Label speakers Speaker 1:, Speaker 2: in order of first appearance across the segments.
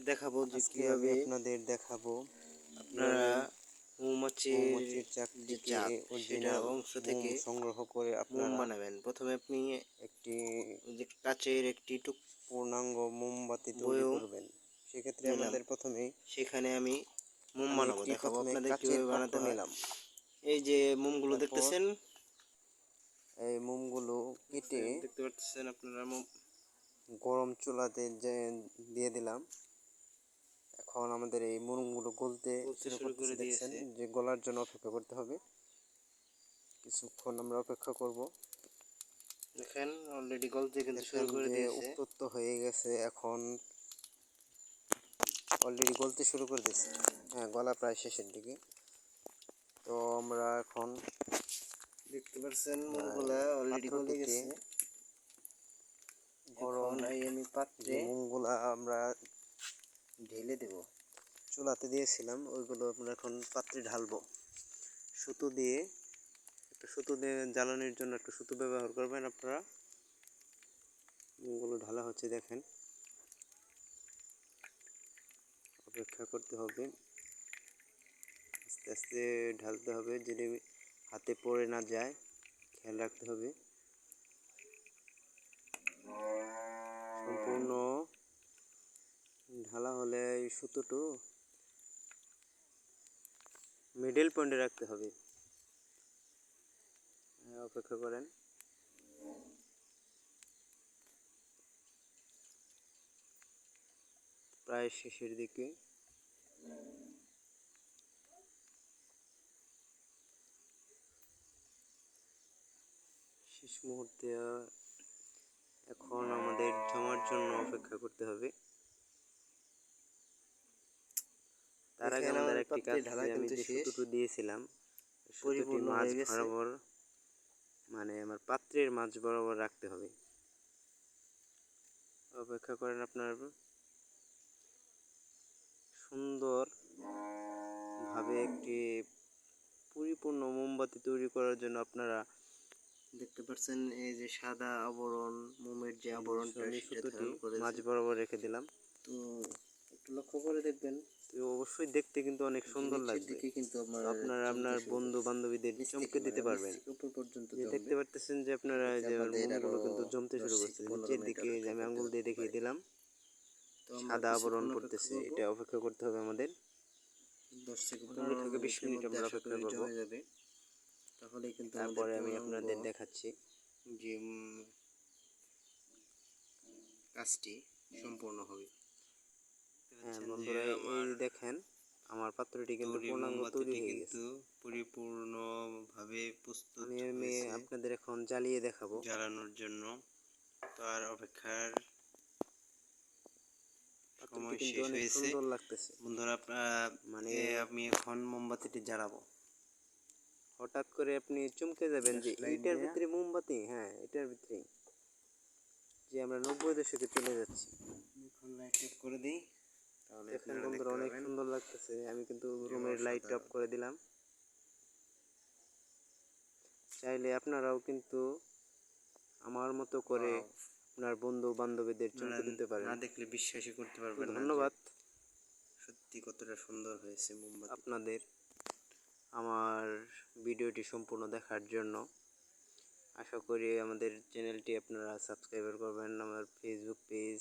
Speaker 1: দেখাবো যে কীভাবে
Speaker 2: আপনাদের দেখাবো
Speaker 1: আপনারা মৌমাছির
Speaker 2: মৌমাছির চাক
Speaker 1: চাক সেটা
Speaker 2: অরিজিনাল
Speaker 1: অংশ থেকে
Speaker 2: সংগ্রহ করে আপনারা
Speaker 1: বানাবেন। প্রথমে আপনি
Speaker 2: একটি
Speaker 1: কাচের একটি টুক
Speaker 2: পূর্ণাঙ্গ মোমবাতি তৈরি করবেন। সেক্ষেত্রে। আমাদের প্রথমেই
Speaker 1: সেখানে আমি মোম বানাবো। দেখাবো আপনাদের কীভাবে বানাতে
Speaker 2: নিলাম।
Speaker 1: এই যে মোমগুলো দেখতেছেন?
Speaker 2: এই মোমগুলো কেটে
Speaker 1: দেখতে পাচ্ছেন আপনারা মোম
Speaker 2: গরম চুলাতে যে দিয়ে দিলাম। এখন আমাদের এই মোমগুলো গলতে শুরু
Speaker 1: করে
Speaker 2: করতেছে দেখছেন?
Speaker 1: দিয়েছে।
Speaker 2: যে গলার জন্য অপেক্ষা করতে হবে। কিছুক্ষণ আমরা অপেক্ষা করব।
Speaker 1: দেখেন অলরেডি গলতে কিন্তু শুরু করে দিয়েছে।
Speaker 2: উত্তপ্ত হয়ে গেছে এখন। অলরেডি গলতে শুরু করে দিয়েছে। হ্যাঁ গলা প্রায় শেষের দিকে। তো আমরা এখন
Speaker 1: দেখতে পাচ্ছেন মোমগুলা অলরেডি গলে গেছে।
Speaker 2: গরম
Speaker 1: এই আমি পাত্রে
Speaker 2: মোমগুলা আমরা
Speaker 1: ঢেলে দেব।
Speaker 2: চুলাতে দিয়েছিলাম, ওইগুলো আমরা এখন পাত্রে ঢালবো। সুতো দিয়ে, একটা সুতো দিয়ে জ্বালানির জন্য একটা সুতো ব্যবহার করবেন আপনারা। মোমগুলো ঢালা হচ্ছে, দেখেন। অপেক্ষা করতে হবে। আস্তে আস্তে ঢালতে হবে, যদি হাতে পড়ে না যায়, খেয়াল রাখতে হবে। সম্পূর্ণ ঢালা হলে এই সুতোটো মিডল পয়েন্টে রাখতে হবে। অপেক্ষা করেন। প্রায় শেষের দিকে। শেষ মুহূর্তে এখন আমাদের জমার জন্য অপেক্ষা করতে হবে। তার আগে আমাদের
Speaker 1: আমাদের
Speaker 2: একটি কাজ আমি যে
Speaker 1: শেষ।
Speaker 2: দিয়েছিলাম সুতোটি
Speaker 1: পরিপূর্ণ
Speaker 2: মাছ বরাবর মানে আমার পাত্রের মাছ বরাবর রাখতে হবে অপেক্ষা করেন আপনার সুন্দর ভাবে একটি পরিপূর্ণ মোমবাতি তৈরি করার জন্য আপনারা
Speaker 1: দেখতে পাচ্ছেন এই যে সাদা আবরণ মোমের যে আবরণটা।
Speaker 2: মাছ বরাবর রেখে দিলাম
Speaker 1: তো একটু লক্ষ্য করে দেখবেন
Speaker 2: তো অবশ্যই দেখতে কিন্তু অনেক সুন্দর লাগবে।
Speaker 1: কিন্তু
Speaker 2: আপনারা আপনার বন্ধু বান্ধবীদের চমকে দিতে
Speaker 1: মানে
Speaker 2: পারবেন।
Speaker 1: পর্যন্ত
Speaker 2: দেখতে পারতেছেন যে আপনারা যে মোমগুলো কিন্তু জমতে শুরু করছে নিচের দিকে যে আমি আঙ্গুল দিয়ে দেখিয়ে দিলাম। সাদা আবরণ পড়তেছে এটা অপেক্ষা করতে হবে আমাদের।
Speaker 1: দশ থেকে
Speaker 2: পনেরো থেকে বিশ মিনিট আমরা অপেক্ষা
Speaker 1: করি
Speaker 2: করব।
Speaker 1: তাহলে কিন্তু
Speaker 2: তারপরে আমি আপনাদের দেখাচ্ছি।
Speaker 1: যে কাজটি সম্পূর্ণ হবে।
Speaker 2: হ্যাঁ বন্ধুরা এই দেখেন আমার পাত্রটি কিন্তু পূর্ণাঙ্গ তৈরি হয়ে গেছে।
Speaker 1: পরিপূর্ণভাবে প্রস্তুত
Speaker 2: আমি আপনাদের এখন জ্বালিয়ে দেখাবো।
Speaker 1: জ্বালানোর জন্য তার অপেক্ষার সময় শেষ হয়েছে। বন্ধুরা আপনারা
Speaker 2: মানে
Speaker 1: আমি এখন মোমবাতিটি জ্বালাবো।
Speaker 2: হঠাৎ করে আপনি চমকে যাবেন যে এটার ভিতরে মোমবাতি? হ্যাঁ এটার ভিতরে যে আমরা নব্বই দশকে চলে যাচ্ছি।
Speaker 1: এখন লাইট করে দিই। তাহলে
Speaker 2: দেখেন বন্ধুরা অনেক সুন্দর লাগতেছে। আমি কিন্তু রুমের লাইট অফ করে দিলাম। চাইলে আপনারাও কিন্তু আমার মতো করে আপনার বন্ধু বান্ধবীদের চমকে দিতে পারেন।
Speaker 1: না দেখলে বিশ্বাসই করতে পারবেন না
Speaker 2: ধন্যবাদ।
Speaker 1: সত্যি কতটা সুন্দর হয়েছে মোমবাতি।
Speaker 2: আপনাদের আমার ভিডিওটি সম্পূর্ণ দেখার জন্য আশা করি আমাদের চ্যানেলটি আপনারা সাবস্ক্রাইব করবেন। আমার ফেসবুক পেজ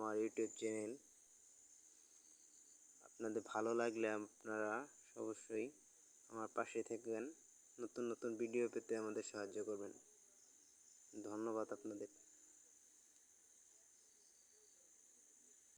Speaker 2: আমার ইউটিউব চ্যানেল। আপনাদের ভালো লাগলে আপনারা অবশ্যই আমার পাশে থাকবেন। নতুন নতুন ভিডিও পেতে আমাদের সাহায্য করবেন। ধন্যবাদ আপনাদের।